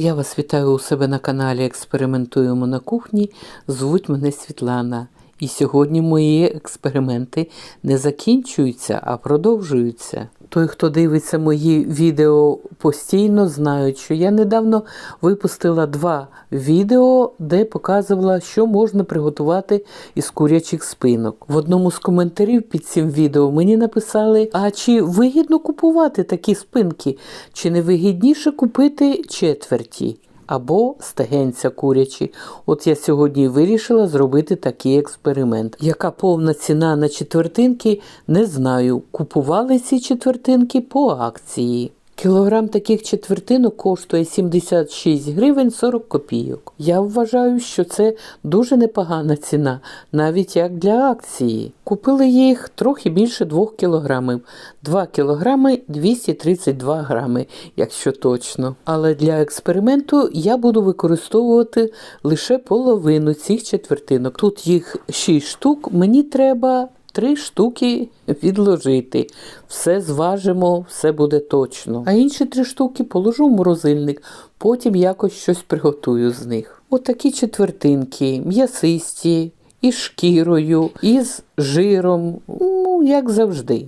Я вас вітаю у себе на каналі Експериментуємо на кухні. Звуть мене Світлана. І сьогодні мої експерименти не закінчуються, а продовжуються. Той, хто дивиться мої відео постійно, знають, що я недавно випустила два відео, де показувала, що можна приготувати із курячих спинок. В одному з коментарів під цим відео мені написали: а чи вигідно купувати такі спинки, чи не вигідніше купити четверті? Або стегенця курячі. От я сьогодні вирішила зробити такий експеримент. Яка повна ціна на четвертинки, не знаю. Купували ці четвертинки по акції. Кілограм таких четвертинок коштує 76 гривень 40 копійок. Я вважаю, що це дуже непогана ціна, навіть як для акції. Купили їх трохи більше 2 кілограмів. 2 кілограми 232 грами, якщо точно. Але для експерименту я буду використовувати лише половину цих четвертинок. Тут їх 6 штук, мені треба три штуки відложити. Все зважимо, все буде точно. А інші три штуки положу в морозильник, потім якось щось приготую з них. Отакі четвертинки, м'ясисті, із шкірою, із жиром, ну, як завжди.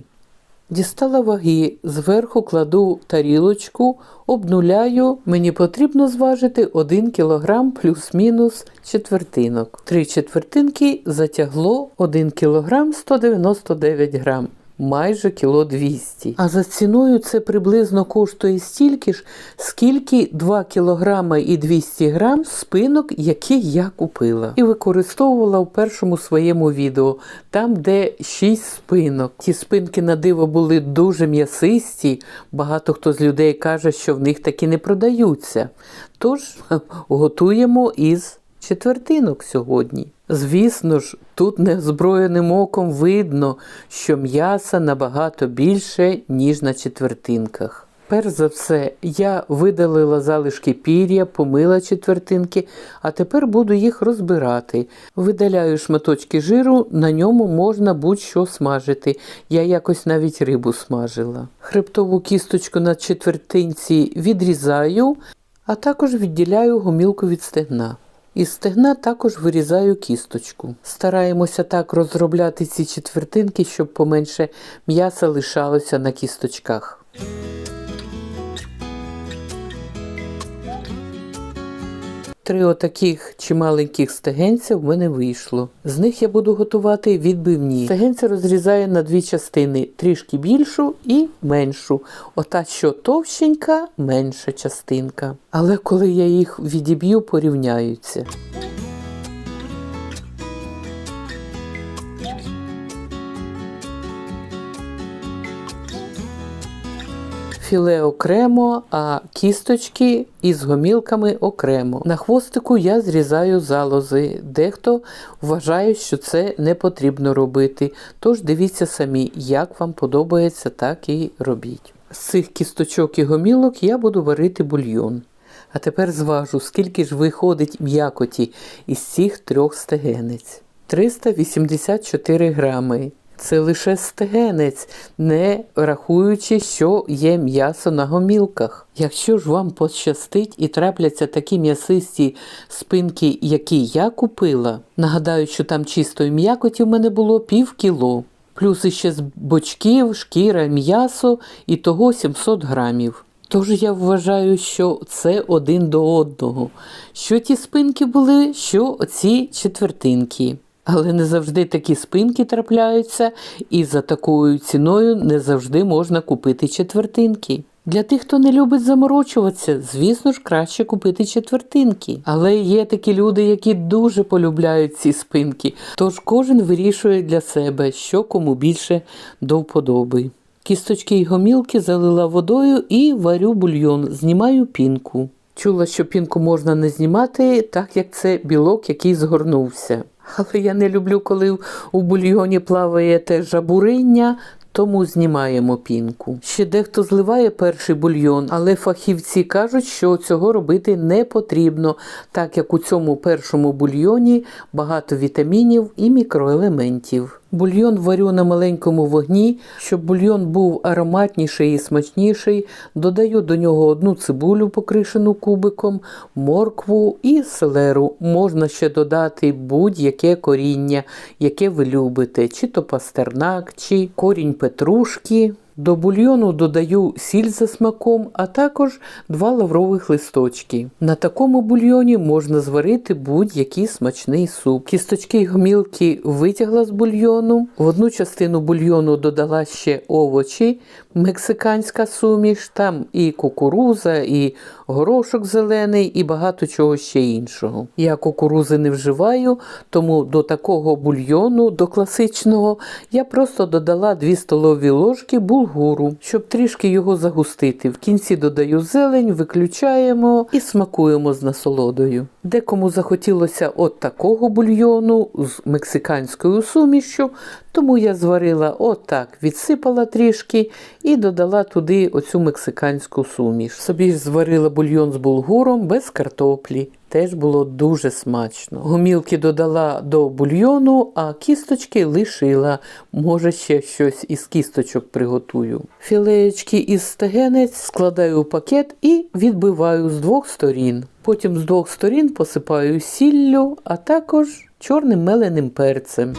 Дістала ваги, зверху кладу тарілочку, обнуляю. Мені потрібно зважити 1 кг плюс-мінус четвертинок. Три четвертинки затягло 1 кг 199 грам. Майже кіло 200. А за ціною це приблизно коштує стільки ж, скільки 2 кг і 200 грам спинок, які я купила. І використовувала в першому своєму відео, там, де 6 спинок. Ті спинки на диво були дуже м'ясисті. Багато хто з людей каже, що в них такі не продаються. Тож готуємо із четвертинок сьогодні. Звісно ж, тут неозброєним оком видно, що м'яса набагато більше, ніж на четвертинках. Перш за все, я видалила залишки пір'я, помила четвертинки, а тепер буду їх розбирати. Видаляю шматочки жиру, на ньому можна будь-що смажити. Я якось навіть рибу смажила. Хребтову кісточку на четвертинці відрізаю, а також відділяю гомілку від стегна. Із стегна також вирізаю кісточку. Стараємося так розробляти ці четвертинки, щоб поменше м'яса лишалося на кісточках. Три отаких чималеньких стегенця в мене вийшло. З них я буду готувати відбивні. Стегенця розрізаю на дві частини: трішки більшу і меншу. Ота, що товщенька, менша частинка. Але коли я їх відіб'ю, порівняються. Філе окремо, а кісточки із гомілками окремо. На хвостику я зрізаю залози. Дехто вважає, що це не потрібно робити. Тож дивіться самі, як вам подобається, так і робіть. З цих кісточок і гомілок я буду варити бульйон. А тепер зважу, скільки ж виходить м'якоті із цих трьох стегенець. 384 грами. Це лише стегенець, не рахуючи, що є м'ясо на гомілках. Якщо ж вам пощастить і трапляться такі м'ясисті спинки, які я купила, нагадаю, що там чистої м'якоті в мене було пів кіло. Плюс іще з бочків, шкіра, м'ясо і того 700 грамів. Тож я вважаю, що це один до одного. Що ті спинки були, що ці четвертинки. Але не завжди такі спинки трапляються, і за такою ціною не завжди можна купити четвертинки. Для тих, хто не любить заморочуватися, звісно ж, краще купити четвертинки. Але є такі люди, які дуже полюбляють ці спинки. Тож кожен вирішує для себе, що кому більше до вподоби. Кісточки й гомілки залила водою і варю бульйон, знімаю пінку. Чула, що пінку можна не знімати, так як це білок, який згорнувся. Але я не люблю, коли у бульйоні плаває те жабуриння, тому знімаємо пінку. Ще дехто зливає перший бульйон, але фахівці кажуть, що цього робити не потрібно, так як у цьому першому бульйоні багато вітамінів і мікроелементів. Бульйон варю на маленькому вогні. Щоб бульйон був ароматніший і смачніший, додаю до нього одну цибулю, покришену кубиком, моркву і селеру. Можна ще додати будь-яке коріння, яке ви любите, чи то пастернак, чи корінь петрушки. До бульйону додаю сіль за смаком, а також два лаврових листочки. На такому бульйоні можна зварити будь-який смачний суп. Кісточки й гомілки витягла з бульйону. В одну частину бульйону додала ще овочі, мексиканська суміш, там і кукуруза, і горошок зелений, і багато чого ще іншого. Я кукурузи не вживаю, тому до такого бульйону, до класичного, я просто додала 2 столові ложки булгуру, щоб трішки його загустити. В кінці додаю зелень, виключаємо і смакуємо з насолодою. Декому захотілося от такого бульйону з мексиканською сумішю, тому я зварила отак, відсипала трішки і додала туди оцю мексиканську суміш. Собі ж зварила бульйон з булгуром без картоплі. Теж було дуже смачно. Гомілки додала до бульйону, а кісточки лишила. Може, ще щось із кісточок приготую. Філеєчки із стегенець складаю у пакет і відбиваю з двох сторін. Потім з двох сторін посипаю сіллю, а також чорним меленим перцем.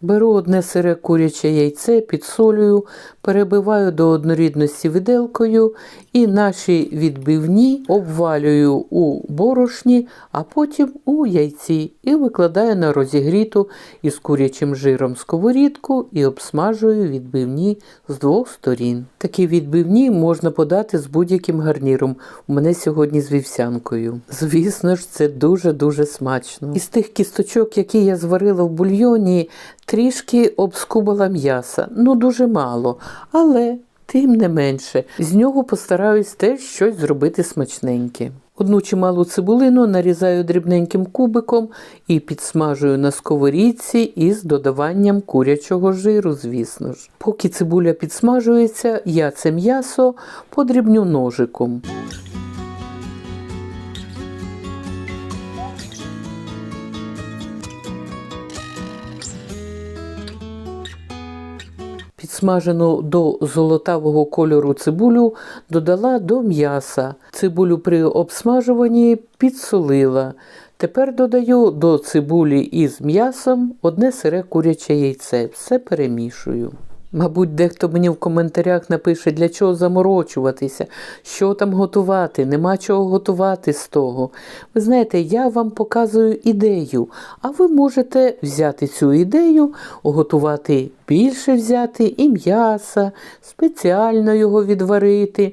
Беру одне сире куряче яйце, підсолюю, перебиваю до однорідності виделкою і наші відбивні обвалюю у борошні, а потім у яйці і викладаю на розігріту із курячим жиром сковорідку і обсмажую відбивні з двох сторін. Такі відбивні можна подати з будь-яким гарніром. У мене сьогодні з вівсянкою. Звісно ж, це дуже-дуже смачно. Із тих кісточок, які я зварила в бульйоні, трішки обскубала м'яса. Ну, дуже мало. Але, тим не менше, з нього постараюсь теж щось зробити смачненьке. Одну чималу цибулину нарізаю дрібненьким кубиком і підсмажую на сковорідці із додаванням курячого жиру, звісно ж. Поки цибуля підсмажується, я це м'ясо подрібню ножиком. Підсмажену до золотавого кольору цибулю додала до м'яса. Цибулю при обсмажуванні підсолила. Тепер додаю до цибулі із м'ясом одне сире куряче яйце. Все перемішую. Мабуть, дехто мені в коментарях напише, для чого заморочуватися, що там готувати, нема чого готувати з того. Ви знаєте, я вам показую ідею, а ви можете взяти цю ідею, готувати більше взяти і м'яса, спеціально його відварити.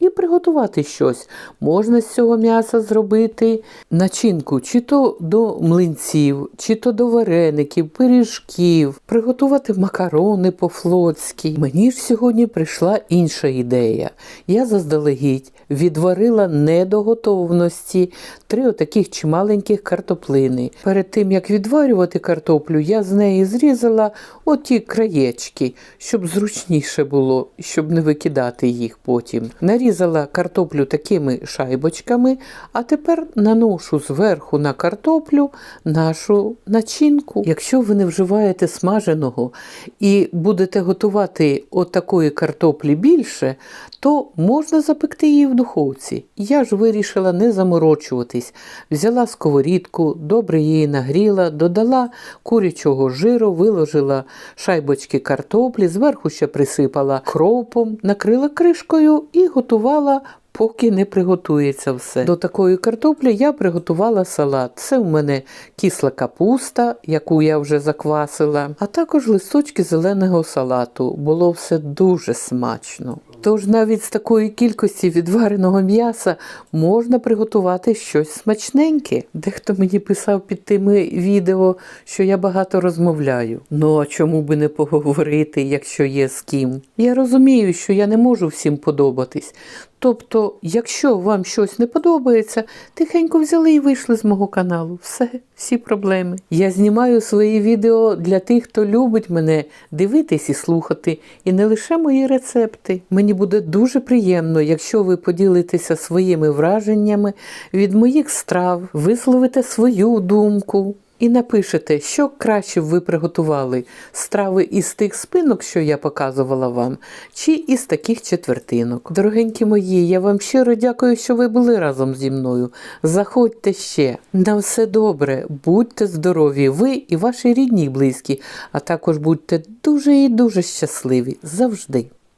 І приготувати щось. Можна з цього м'яса зробити начинку, чи то до млинців, чи то до вареників, пиріжків, приготувати макарони по-флотськи. Мені ж сьогодні прийшла інша ідея. Я заздалегідь відварила не до готовності три отаких чималеньких картоплини. Перед тим, як відварювати картоплю, я з неї зрізала оті краєчки, щоб зручніше було, щоб не викидати їх потім. Нарізала картоплю такими шайбочками, а тепер наношу зверху на картоплю нашу начинку. Якщо ви не вживаєте смаженого і будете готувати отакої картоплі більше, то можна запекти її в духовці. Я ж вирішила не заморочуватись. Взяла сковорідку, добре її нагріла, додала курячого жиру, виложила шайбочки картоплі, зверху ще присипала кропом, накрила кришкою і готувала. Поки не приготується все. До такої картоплі я приготувала салат. Це у мене кисла капуста, яку я вже заквасила, а також листочки зеленого салату. Було все дуже смачно. Тож навіть з такої кількості відвареного м'яса можна приготувати щось смачненьке. Дехто мені писав під тими відео, що я багато розмовляю. Ну а чому би не поговорити, якщо є з ким? Я розумію, що я не можу всім подобатись. Тобто, якщо вам щось не подобається, тихенько взяли і вийшли з мого каналу. Все, всі проблеми. Я знімаю свої відео для тих, хто любить мене дивитись і слухати, і не лише мої рецепти. Мені буде дуже приємно, якщо ви поділитеся своїми враженнями від моїх страв, висловите свою думку. І напишете, що краще б ви приготували страви із тих спинок, що я показувала вам, чи із таких четвертинок. Дорогенькі мої, я вам щиро дякую, що ви були разом зі мною. Заходьте ще. На все добре, будьте здорові, ви і ваші рідні і близькі, а також будьте дуже і дуже щасливі завжди.